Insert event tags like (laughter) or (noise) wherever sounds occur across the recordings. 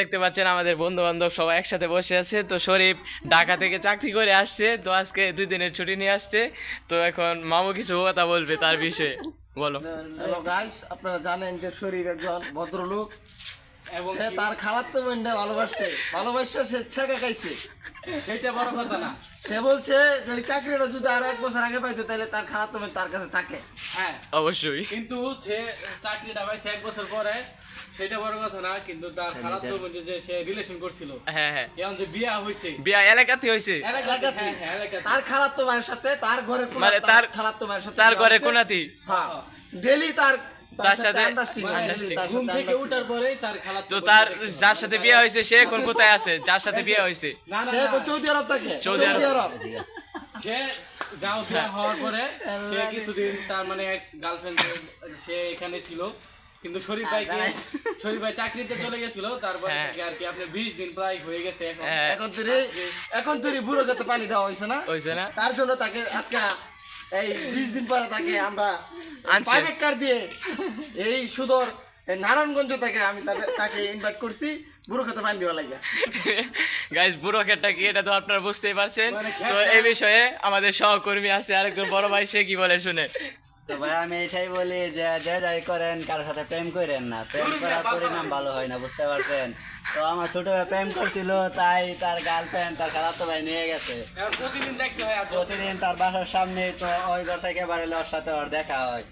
দেখতে পাচ্ছেন আমাদের বন্ধু বান্ধব সবাই একসাথে বসে আছে। তো শরীফ ঢাকা থেকে চাকরি করে আসছে তো আজকে দুই দিনের ছুটি নিয়ে আসছে। তো এখন মামু কিছু কথা বলবে তার বিষয়ে। বলো। হ্যালো গাইস আপনারা জানেন যে শরীফ একজন ভদ্রলোক। এবং সে তার খারাপ তো ভালোবাসছে। ভালোবাসছে সে কাকাইছে খাইছে। সেটা বড় কথা না। সে বলছে যে এই চাকরিটা যদি আর এক বছর আগে পাইতো তাহলে তার খালাতো বোন তার কাছে থাকে। হ্যাঁ। অবশ্যই। কিন্তু সে চাকরিটা পাইছে এক বছর পরে সেটা বড় কথা না কিন্তু তার খারাপ তো বলছে যে সে রিলেশন করছিল। হ্যাঁ হ্যাঁ। এখন যে বিয়া হয়েছে বিয়া এলাকাতে হয়েছে এলাকাতে। হ্যাঁ হ্যাঁ এলাকাতে। তার খালাতো ভাইয়ের সাথে তার ঘরে মানে তার- খালাতো ভাইয়ের সাথে তার ঘরে। কোনাতি হ্যাঁ। ডেলি তার তার সাথে ঘুম থেকে পরেই তার তো তার যার সাথে বিয়ে হয়েছে সে এখন কোথায় আছে? যার সাথে বিয়ে হয়েছে? না না সে এখন সৌদি আরব থাকে। সৌদি আরব। সে যাও বিয়া হওয়ার পরে সে কিছুদিন তার মানে এক্স গার্লফ্রেন্ড সে এখানে ছিল। কিন্তু শরীফ ভাইকে শরীফ ভাই চাকরিতে চলে গেছিল। তারপর হ্যাঁ। আর কি আপনার বিশ দিন প্রায় হয়ে গেছে এখন। হ্যাঁ। এখন তুই এখন তুই বুড়ো কাতে পানি দেওয়া হয়েছে না? হয়েছে না? তার জন্য তাকে আজকে এই বিশ দিন পরে তাকে আমরা প্রাইভেট কার দিয়ে এই সুদর নারায়ণগঞ্জ থেকে আমি তাকে ইনভাইট করছি বুড়ো খেতে পানি দেওয়া লাগে গাইজ বুড়ো ক্ষেতটা কি এটা তো আপনারা বুঝতেই পারছেন। তো এই বিষয়ে আমাদের সহকর্মী আছে আরেকজন বড় ভাই সে কি বলে শুনে? তো ভাই আমি এটাই বলি যে যে যাই করেন কারোর সাথে প্রেম করেন না। প্রেম করার পরিণাম ভালো হয় না বুঝতে পারছেন? তো আমার ছোট ভাই প্রেম করছিল তাই তার গার্লফ্রেন্ড তার খালাতো ভাই নিয়ে গেছে। প্রতিদিন দেখতে হয় প্রতিদিন তার বাসার সামনে তো ওই ঘর থেকে বাড়িলে ওর সাথে ওর দেখা হয়।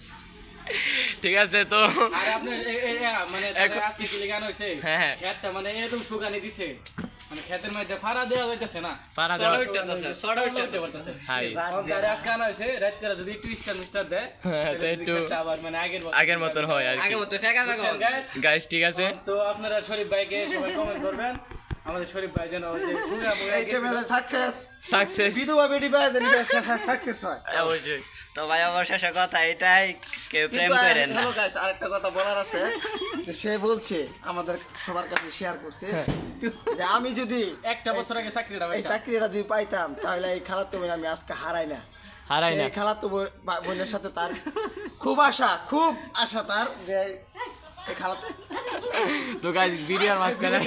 ঠিক আছে তো মানে হ্যাঁ, হ্যাঁ। মানে এরকম শুকানি দিছে। মানে খেতের মধ্যে ফাড়া দেওয়া হইতেছে না। ফাড়া দেওয়া হইতেছে, সরা উঠতে পারতেছে হাই। তারে আজকে আনা হয়েছে রাত্রে যদি একটু মিস্টার দেয় হ্যাঁ, তো একটু আবার মানে আগের মতো আগের মতন হয় আর guys? গাইজ ঠিক আছে? তো আপনারা শরীফ ভাইকে সবাই কমেন্ট করবেন। আমাদের শরীফ ভাই যেন। সাকসেস সাকসেস বিধবা বেটি পায় জানি সাকসেস হয়। (laughs) অবশ্যই। তো ভাই অবশেষে কথা এটাই। কেউ প্রেম করেন না। আরেকটা কথা বলার আছে। সে বলছে আমাদের সবার কাছে শেয়ার করছে যে আমি যদি একটা বছর আগে চাকরিটা এই চাকরিটা যদি পাইতাম তাহলে এই খালাতো বোন আমি আজকে হারাই না। হারাই না। খালাতো বোন- বোনের সাথে তার খুব আশা খুব আশা তার যে এই খালাতো তো গাইজ ভিডিওর মাঝখানে